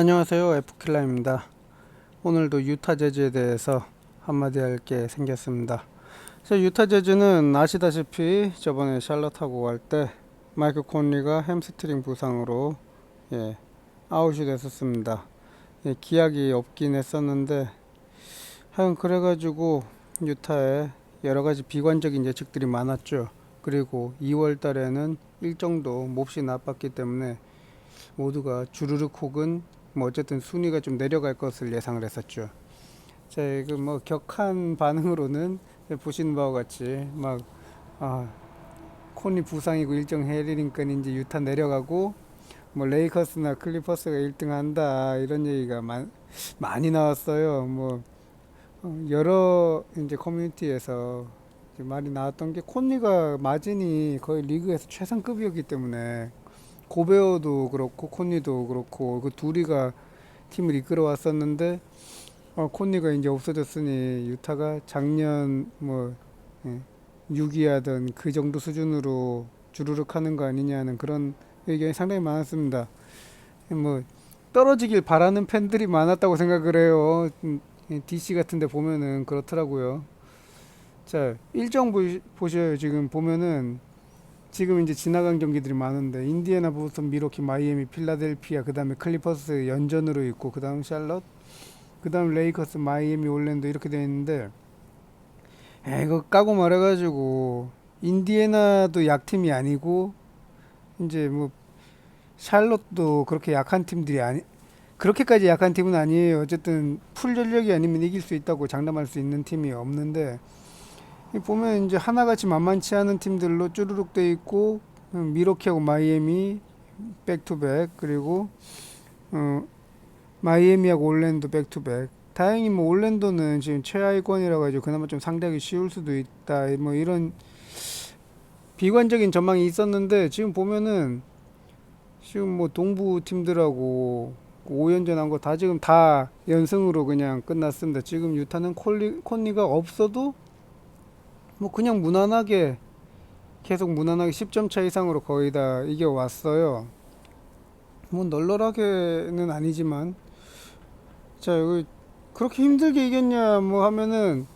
안녕하세요. 에프킬라입니다. 오늘도 유타 재즈에 대해서 한마디 할 게 생겼습니다. 자, 유타 재즈는 아시다시피 저번에 샬럿하고 갈 때 마이크 콘리가 햄스트링 부상으로 예, 아웃이 됐었습니다. 예, 기약이 없긴 했었는데 하여간 그래가지고 유타에 여러 가지 비관적인 예측들이 많았죠. 그리고 2월 달에는 일정도 몹시 나빴기 때문에 모두가 주르륵 혹은 뭐 어쨌든 순위가 좀 내려갈 것을 예상을 했었죠. 자, 이거 뭐 격한 반응으로는 보시는 바와 같이 막 아, 콘이 부상이고 일정 해리니까 이제 유타 내려가고 뭐 레이커스나 클리퍼스가 1등 한다 이런 얘기가 많, 많이 나왔어요. 뭐 어, 여러 이제 커뮤니티에서 말이 나왔던 게 콘리가 마진이 거의 리그에서 최상급이었기 때문에 고베어도 그렇고 콘니도 그렇고 그 둘이가 팀을 이끌어 왔었는데 어, 콘니가 이제 없어졌으니 유타가 작년 뭐 예, 6위하던 그 정도 수준으로 주르륵 하는 거 아니냐는 그런 의견이 상당히 많았습니다. 뭐 떨어지길 바라는 팬들이 많았다고 생각을 해요. 음, 예, DC 같은 데 보면은 그렇더라고요. 자, 일정 보, 보셔요. 지금 보면은 지금 이제 지나간 경기들이 많은데 인디애나 보스턴 미러키 마이애미 필라델피아 그다음에 클리퍼스 연전으로 있고 그다음 샬럿 그다음 레이커스 마이애미 올랜도 이렇게 돼 있는데 에 이거 까고 말해가지고 인디애나도 약팀이 아니고 이제 뭐 샬럿도 그렇게 약한 팀들이 아니 그렇게까지 약한 팀은 아니에요. 어쨌든 풀 전력이 아니면 이길 수 있다고 장담할 수 있는 팀이 없는데 이 보면 이제 하나같이 만만치 않은 팀들로 쭈루룩 돼 있고 음, 미러키하고 마이애미 백투백 그리고 어, 마이애미하고 올랜도 백투백 다행히 뭐 올랜도는 지금 최하위권이라 가지고 그나마 좀 상대하기 쉬울 수도 있다 뭐 이런 비관적인 전망이 있었는데 지금 보면은 지금 뭐 동부 팀들하고 5연전 한 거 다 지금 다 연승으로 그냥 끝났습니다. 지금 유타는 콜리, 콘리가 없어도 뭐 그냥 무난하게 계속 무난하게 10점 차 이상으로 거의 다 이겨 왔어요. 뭐 널널하게는 아니지만 자 여기 그렇게 힘들게 이겼냐 뭐 하면은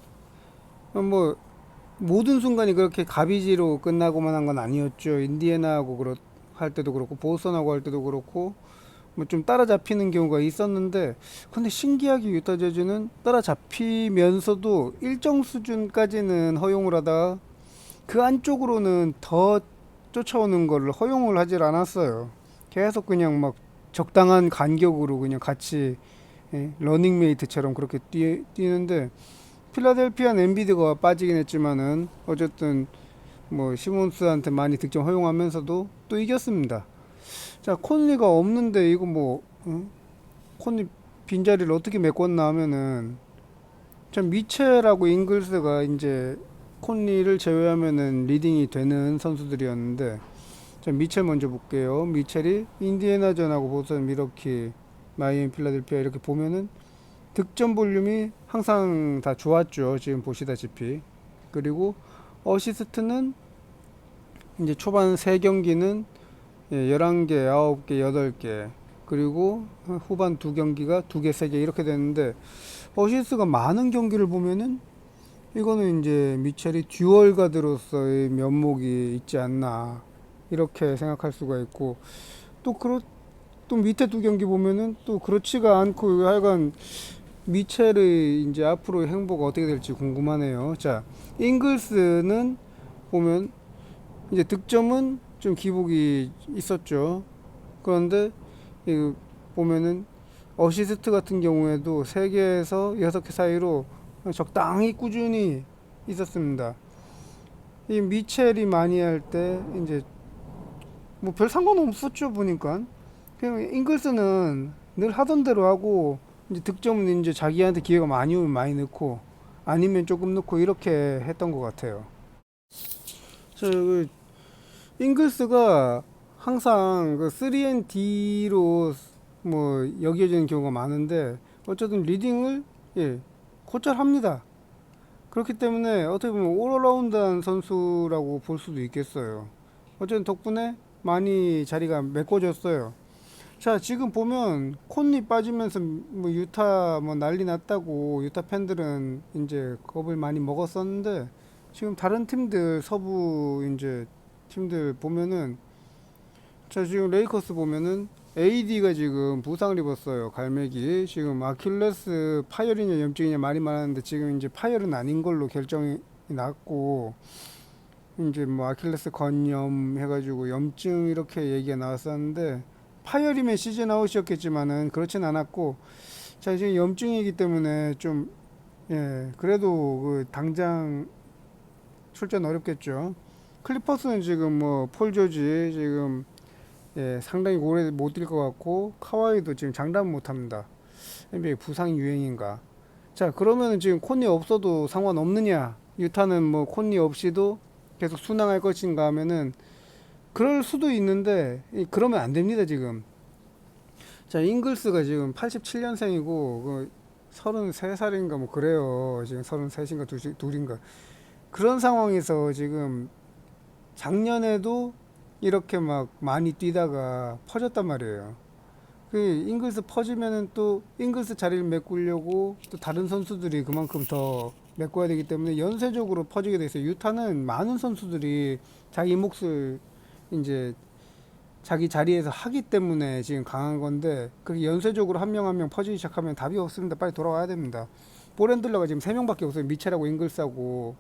뭐 모든 순간이 그렇게 가비지로 끝나고만 한 건 아니었죠. 인디애나하고 그렇 할 때도 그렇고 보스턴하고 할 때도 그렇고 뭐 좀 따라잡히는 경우가 있었는데 근데 신기하게 유타 제주는 따라잡히면서도 일정 수준까지는 허용을 하다 그 안쪽으로는 더 쫓아오는 걸 허용을 하질 않았어요. 계속 그냥 막 적당한 간격으로 그냥 같이 예, 러닝메이트처럼 그렇게 뛰, 뛰는데 필라델피아 엔비드가 빠지긴 했지만은 어쨌든 뭐 시몬스한테 많이 득점 허용하면서도 또 이겼습니다. 자 콘리가 없는데 이거 뭐 응? 콘리 빈자리를 어떻게 메꿨나 하면은 참 미첼하고 잉글스가 이제 콘리를 제외하면은 리딩이 되는 선수들이었는데 자 미첼 먼저 볼게요. 미첼이 인디애나전하고 보선 미러키 마이애미 필라델피아 이렇게 보면은 득점 볼륨이 항상 다 좋았죠. 지금 보시다시피 그리고 어시스트는 이제 초반 세 경기는 예, 11개, 9개, 8개 그리고 후반 두 경기가 두 개, 세 개 이렇게 됐는데 어시스가 많은 경기를 보면은 이거는 이제 미첼이 듀얼 가드로서의 면목이 있지 않나 이렇게 생각할 수가 있고 또 그렇 또 밑에 두 경기 보면은 또 그렇지가 않고 하여간 미첼의 이제 앞으로의 행보가 어떻게 될지 궁금하네요. 자, 잉글스는 보면 이제 득점은 좀 기복이 있었죠. 그런데 이 보면은 어시스트 같은 경우에도 3개에서 6개 사이로 적당히 꾸준히 있었습니다. 이 미첼이 많이 할 때 이제 뭐 별 상관없었죠 보니까 그냥 잉글스는 늘 하던 대로 하고 이제 득점은 이제 자기한테 기회가 많이 오면 많이 넣고 아니면 조금 넣고 이렇게 했던 것 같아요. 저그 잉글스가 항상 그 3&D로 뭐 여겨지는 경우가 많은데 어쨌든 리딩을 예 곧잘 합니다. 그렇기 때문에 어떻게 보면 올라운드한 선수라고 볼 수도 있겠어요. 어쨌든 덕분에 많이 자리가 메꿔졌어요. 자 지금 보면 콘리 빠지면서 뭐 유타 뭐 난리 났다고 유타 팬들은 이제 겁을 많이 먹었었는데 지금 다른 팀들 서부 이제 팀들 보면은 자 지금 레이커스 보면은 AD가 지금 부상을 입었어요 갈매기. 지금 아킬레스 파열이냐 염증이냐 말이 많았는데 지금 이제 파열은 아닌 걸로 결정이 났고 이제 뭐 아킬레스 건염 해가지고 염증 이렇게 얘기가 나왔었는데 파열이면 시즌 아웃이었겠지만은 그렇진 않았고 자 지금 염증이기 때문에 좀 예 그래도 그 당장 출전 어렵겠죠 클리퍼스는 지금 뭐 폴 조지 지금 예 상당히 오래 못 뛸 것 같고 카와이도 지금 장담 못 합니다. NBA 부상 유행인가. 자 그러면은 지금 콘리 없어도 상관없느냐. 유타는 뭐 콘리 없이도 계속 순항할 것인가 하면은 그럴 수도 있는데 이- 그러면 안 됩니다 지금. 자 잉글스가 지금 87년생이고 그 33살인가 뭐 그래요. 지금 33인가 둘인가. 그런 상황에서 지금 작년에도 이렇게 막 많이 뛰다가 퍼졌단 말이에요 그 잉글스 퍼지면은 또 잉글스 자리를 메꾸려고 또 다른 선수들이 그만큼 더 메꿔야 되기 때문에 연쇄적으로 퍼지게 돼 있어요 유타는 많은 선수들이 자기 몫을 이제 자기 자리에서 하기 때문에 지금 강한 건데 그게 연쇄적으로 한 명 한 명 퍼지기 시작하면 답이 없습니다. 빨리 돌아와야 됩니다. 보렌들러가 지금 세 명밖에 없어요. 미첼하고 잉글스하고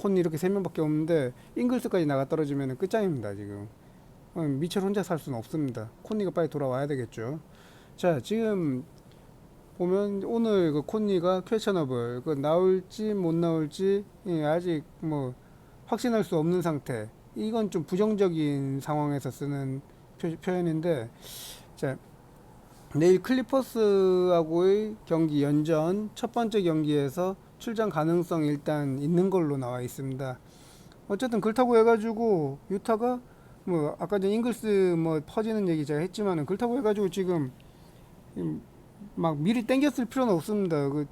콘 이렇게 세 명밖에 없는데 잉글스까지 나가 떨어지면 끝장입니다. 지금 어, 미첼 혼자 살 수는 없습니다. 콘니가 빨리 돌아와야 되겠죠. 자 지금 보면 오늘 그 콘니가 퀘셔너블 그 나올지 못 나올지 예, 아직 뭐 확신할 수 없는 상태. 이건 좀 부정적인 상황에서 쓰는 표, 표현인데 자 내일 클리퍼스하고의 경기 연전 첫 번째 경기에서 출전 가능성 일단 있는 걸로 나와 있습니다. 어쨌든 그렇다고 해가지고 유타가 뭐 아까 전 잉글스 뭐 퍼지는 얘기 제가 했지만은 그렇다고 해가지고 지금 음, 막 미리 땡겼을 필요는 없습니다. 그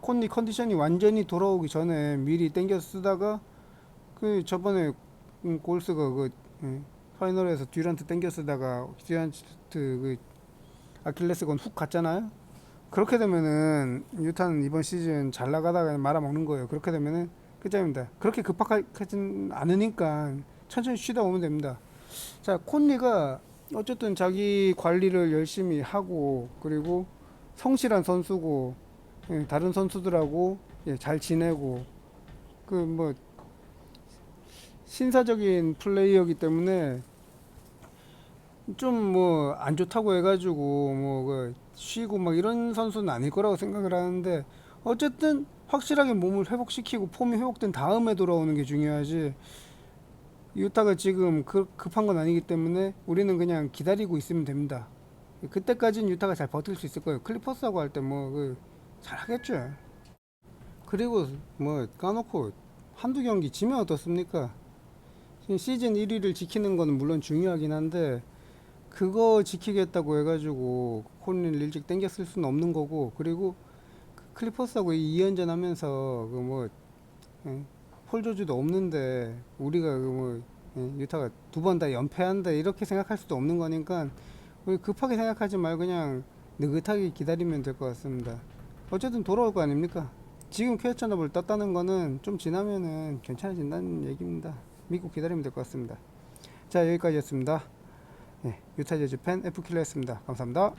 콘디 컨디션이 완전히 돌아오기 전에 미리 땡겨 쓰다가 그 저번에 음, 골스가 그 예, 파이널에서 듀란트 땡겨 쓰다가 듀란트 그 아킬레스건 훅 갔잖아요. 그렇게 되면은 유타는 이번 시즌 잘 나가다가 말아먹는 거예요. 그렇게 되면은 끝장입니다. 그렇게 급하진 않으니까 천천히 쉬다 오면 됩니다. 자, 콘리가 어쨌든 자기 관리를 열심히 하고 그리고 성실한 선수고 예, 다른 선수들하고 예, 잘 지내고 그 뭐 신사적인 플레이어기 때문에 좀 뭐 안 좋다고 해가지고 뭐그 쉬고 막 이런 선수는 아닐 거라고 생각을 하는데 어쨌든 확실하게 몸을 회복시키고 폼이 회복된 다음에 돌아오는 게 중요하지 유타가 지금 그 급한 건 아니기 때문에 우리는 그냥 기다리고 있으면 됩니다. 그때까지는 유타가 잘 버틸 수 있을 거예요. 클리퍼스하고 할 때뭐그 잘하겠죠. 그리고 뭐 까놓고 한두 경기 지면 어떻습니까? 시즌 1위를 지키는 거는 물론 중요하긴 한데 그거 지키겠다고 해가지고 콘을 일찍 쓸 수는 없는 거고 그리고 그 클리퍼스하고 2연전 하면서 그뭐 폴조주도 없는데 우리가 그뭐 유타가 두 번 다 연패한다 이렇게 생각할 수도 없는 거니까 우리 급하게 생각하지 말고 그냥 느긋하게 기다리면 될 것 같습니다. 어쨌든 돌아올 거 아닙니까? 지금 퀘스천업을 떴다는 거는 좀 지나면은 괜찮아진다는 얘기입니다. 믿고 기다리면 될 것 같습니다. 자 여기까지였습니다. 네, 유타 제주 팬 F킬러였습니다. 감사합니다.